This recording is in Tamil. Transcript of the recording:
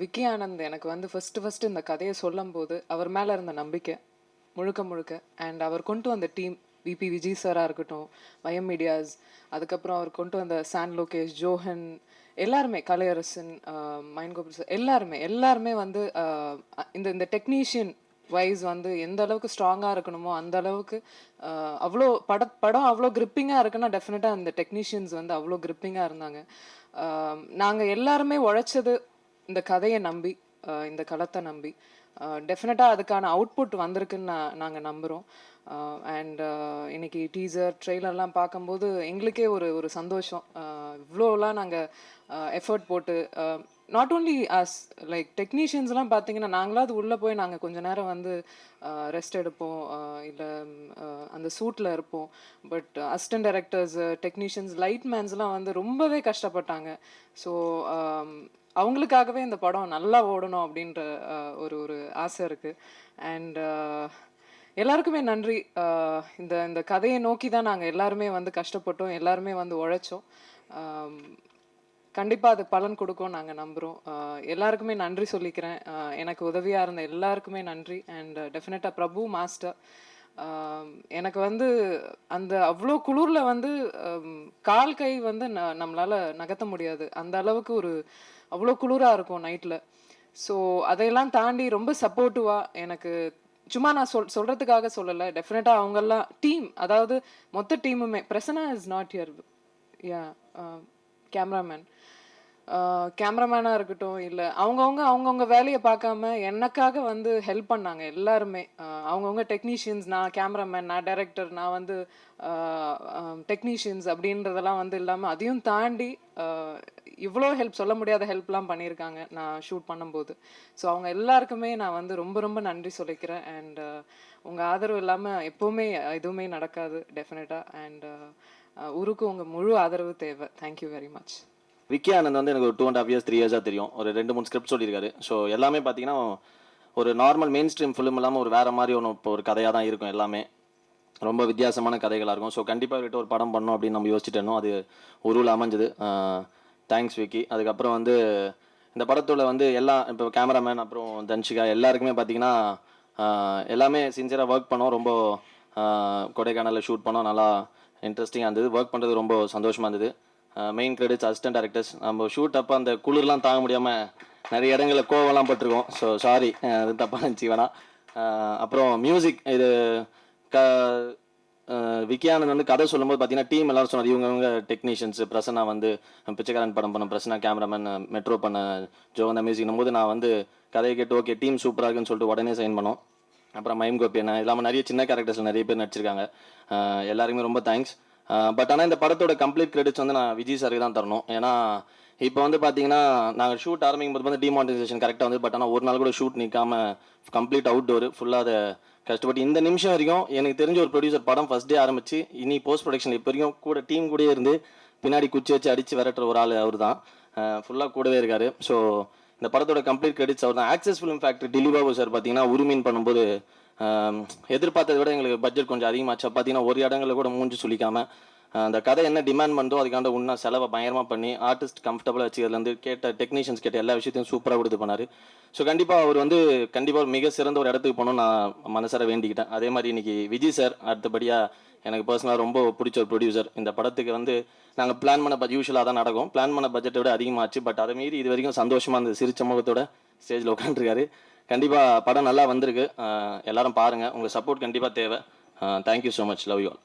விக்கி ஆனந்த் எனக்கு வந்து ஃபஸ்ட்டு ஃபஸ்ட்டு இந்த கதையை சொல்லும்போது அவர் மேலே இருந்த நம்பிக்கை முழுக்க முழுக்க. அண்ட் அவர் கொண்டு வந்த டீம் விபி விஜய் சாராக இருக்கட்டும் மயம் மீடியாஸ் அதுக்கப்புறம் அவர் கொண்டு வந்த சான் லோகேஷ் ஜோஹன் எல்லாருமே கலையரசன் மைன் கோபுல் சார் எல்லாருமே எல்லாருமே வந்து இந்த இந்த டெக்னீஷியன் வைஸ் வந்து எந்த அளவுக்கு ஸ்ட்ராங்காக இருக்கணுமோ அந்த அளவுக்கு அவ்வளோ பட படம் அவ்வளோ கிரிப்பிங்காக இருக்குன்னா டெஃபினட்டாக அந்த டெக்னீஷியன்ஸ் வந்து அவ்வளோ கிரிப்பிங்காக இருந்தாங்க. நாங்கள் எல்லாருமே உழைச்சது இந்த கதையை நம்பி இந்த களத்தை நம்பி டெஃபினட்டாக அதுக்கான அவுட்புட் வந்திருக்குன்னு நான் நாங்கள் நம்புகிறோம் அண்ட் இன்னைக்கு டீசர் ட்ரெய்லர்லாம் பார்க்கும்போது எங்களுக்கே ஒரு ஒரு சந்தோஷம். இவ்வளோலாம் நாங்கள் எஃபர்ட் போட்டு நாட் ஓன்லி அஸ் லைக் டெக்னீஷியன்ஸ்லாம் பார்த்தீங்கன்னா நாங்களாவது உள்ளே போய் நாங்கள் கொஞ்ச நேரம் வந்து ரெஸ்ட் எடுப்போம். இல்லை அந்த சூட்டில் இருப்போம். But assistant directors technicians light மேன்ஸ்லாம் வந்து ரொம்பவே கஷ்டப்பட்டாங்க. ஸோ அவங்களுக்காகவே இந்த படம் நல்லா ஓடணும் அப்படின்ற ஒரு ஒரு ஆசை இருக்குது அண்ட் எல்லாருக்குமே நன்றி. இந்த இந்த கதையை நோக்கி தான் நாங்கள் எல்லாருமே வந்து கஷ்டப்பட்டோம். எல்லாருமே வந்து உழைச்சோம். கண்டிப்பாக அது பலன் கொடுக்கும் நாங்கள் நம்புகிறோம் எல்லாருக்குமே நன்றி சொல்லிக்கிறேன். எனக்கு உதவியாக இருந்த எல்லாருக்குமே நன்றி. அண்ட் டெஃபினட்டாக பிரபு மாஸ்டர் எனக்கு வந்து அந்த அவ்வளோ குளிரில் வந்து கால் கை வந்து ந நம்மளால் நகர்த்த முடியாது. அந்த அளவுக்கு ஒரு அவ்வளோ குளிராக இருக்கும் நைட்டில் ஸோ அதையெல்லாம் தாண்டி ரொம்ப சப்போர்ட்டிவாக எனக்கு சும்மா நான் சொல் சொல்கிறதுக்காக சொல்லலை. டெஃபினட்டாக அவங்கெல்லாம் டீம் அதாவது மொத்த டீமுமே Prasanna is not year yeah cameraman. கேமராமேனாக இருக்கட்டும் இல்லை அவங்கவுங்க அவங்கவுங்க வேலையை பார்க்காம எனக்காக வந்து ஹெல்ப் பண்ணாங்க எல்லாருமே. அவங்கவுங்க டெக்னீஷியன்ஸ் நான் கேமராமேன் நான் டைரக்டர் நான் வந்து டெக்னீஷியன்ஸ் அப்படின்றதெல்லாம் வந்து இல்லாமல் அதையும் தாண்டி இவ்வளோ ஹெல்ப் சொல்ல முடியாத ஹெல்ப்லாம் பண்ணியிருக்காங்க நான் ஷூட் பண்ணும்போது. ஸோ அவங்க எல்லாருக்குமே நான் வந்து ரொம்ப ரொம்ப நன்றி சொல்லிக்கிறேன். அண்ட் உங்கள் ஆதரவு இல்லாமல் எப்போவுமே எதுவுமே நடக்காது டெஃபினட்டாக அண்ட் ஊருக்கு உங்கள் முழு ஆதரவு தேவை. Thank you very much Vicky Anand வந்து எனக்கு ஒரு two and half years three இயர்ஸாக தெரியும். ஒரு ரெண்டு மூணு ஸ்கிரிப்ட் சொல்லியிருக்காரு. ஸோ எல்லாமே பார்த்தீங்கன்னா ஒரு நார்மல் மெயின் ஸ்ட்ரீம் ஃபிலிம் இல்லாமல் ஒரு வேற மாதிரி ஒன்று இப்போ ஒரு கதையாக தான் இருக்கும் எல்லாமே. ரொம்ப வித்தியாசமான கதைகளாக இருக்கும். ஸோ கண்டிப்பாக விட்டு ஒரு படம் பண்ணோம் அப்படின்னு நம்ம யோசிச்சுட்டோம் அது உருவில் அமைஞ்சது. தேங்க்ஸ் விக்கி. அதுக்கப்புறம் வந்து இந்த படத்தில் வந்து எல்லா இப்போ கேமராமேன் அப்புறம் தன்ஷிகா எல்லாருக்குமே பார்த்தீங்கன்னா எல்லாமே சின்சியராக ஒர்க் பண்ணோம். ரொம்ப கொடைக்கானலில் ஷூட் பண்ணோம். நல்லா இன்ட்ரெஸ்டிங்காக இருந்தது. ஒர்க் பண்ணுறது ரொம்ப சந்தோஷமாக இருந்தது. மெயின் கிரெடிட்ஸ் அசிஸ்டன்ட் டேரக்டர்ஸ் நம்ம ஷூட் அப்போ அந்த குளிர்லாம் தாங்க முடியாமல் நிறைய இடங்களில் கோவம்லாம் பட்டிருக்கோம். ஸோ சாரி அது தப்பாக இருந்துச்சு வேணாம். அப்புறம் மியூசிக் இது க விக்கியானந்த் வந்து கதை சொல்லும்போது பார்த்தீங்கன்னா டீம் எல்லாரும் சொன்னார் இவங்கவுங்க டெக்னீஷியன்ஸ் பிரசனா வந்து பிச்சைக்காரன் படம் பண்ண பிரசனா கேமராமேன் மெட்ரோ பண்ண ஜோகந்தா மியூசிக்னும் போது நான் வந்து கதையை கேட்டு ஓகே டீம் சூப்பராக இருக்குன்னு சொல்லிட்டு உடனே சைன் பண்ணோம். அப்புறம் மைம் கோபி என்ன இல்லாமல் நிறைய சின்ன கேரக்டர்ஸில் நிறைய பேர் நடிச்சிருக்காங்க. எல்லாருக்குமே ரொம்ப தேங்க்ஸ் பட் ஆனால் இந்த படத்தோட கம்ப்ளீட் கிரெடிட்ஸ் வந்து நான் விஜய் சாருக்கு தான் தரணும். ஏன்னா இப்போ வந்து பார்த்தீங்கன்னா நாங்கள் ஷூட் ஆரம்பிக்கும் போது வந்து டிமானிட்டைசேஷன் கரெக்டாக வந்து பட் ஆனால் ஒரு நாள் கூட ஷூட் நிற்காம கம்ப்ளீட் அவுட் டோர் ஃபுல்லாக அதை கஷ்டப்பட்டு இந்த நிமிஷம் வரைக்கும் எனக்கு தெரிஞ்ச ஒரு ப்ரொடியூசர் படம் ஃபர்ஸ்ட் டே ஆரம்பிச்சு இனி போஸ்ட் ப்ரொடக்ஷன் இப்போ வரைக்கும் கூட டீம் கூடயே இருந்து பின்னாடி குச்சி வச்சு அடிச்சு விரட்டுற ஒரு ஆள் அவர் தான் ஃபுல்லாக கூடவே இருக்காரு. ஸோ இந்த படத்தோட கம்ப்ளீட் கிரெடிட்ஸ் அவர் தான். Access film factory Dillibabu sir பார்த்தீங்கன்னா உரிமீன் பண்ணும்போது எதிர்பார்த்ததை விட எங்களுக்கு பட்ஜெட் கொஞ்சம் அதிகமாச்சு. பார்த்தீங்கன்னா ஒரு இடங்களில் கூட மூஞ்சி சொல்லிக்காமல் அந்த கதை என்ன டிமாண்ட் பண்ணுதோ அதுக்காண்ட உண்ணா செலவை பயங்கரமாக பண்ணி ஆர்டிஸ்ட் கம்ஃபர்டபுளாக வச்சுக்கிறதுலேருந்து கேட்ட டெக்னீஷியன்ஸ் கேட்ட எல்லா விஷயத்தையும் சூப்பராக கொடுத்து பண்ணார் ஸோ கண்டிப்பாக அவர் வந்து கண்டிப்பாக ஒரு மிக சிறந்த ஒரு இடத்துக்கு போகணும்னு நான் மனசார வேண்டிக்கிட்டேன். அதே மாதிரி இன்றைக்கி விஜய் சார் அடுத்தபடியாக எனக்கு பர்சனலாக ரொம்ப பிடிச்ச ஒரு ப்ரொடியூசர் இந்த படத்துக்கு வந்து நாங்கள் பிளான் பண்ண பட் யூஸ்வலாக தான் நடக்கும். பிளான் பண்ண பட்ஜெட்டை விட அதிகமாச்சு. பட் அதை மீறி இது வரைக்கும் சந்தோஷமாக அந்த சிரிச்ச முகத்தோட ஸ்டேஜில் உட்காந்துருக்காரு கண்டிப்பாக படம் நல்லா வந்திருக்கு. எல்லாரும் பாருங்கள் உங்கள் சப்போர்ட் கண்டிப்பாக தேவை. Thank you so much love you all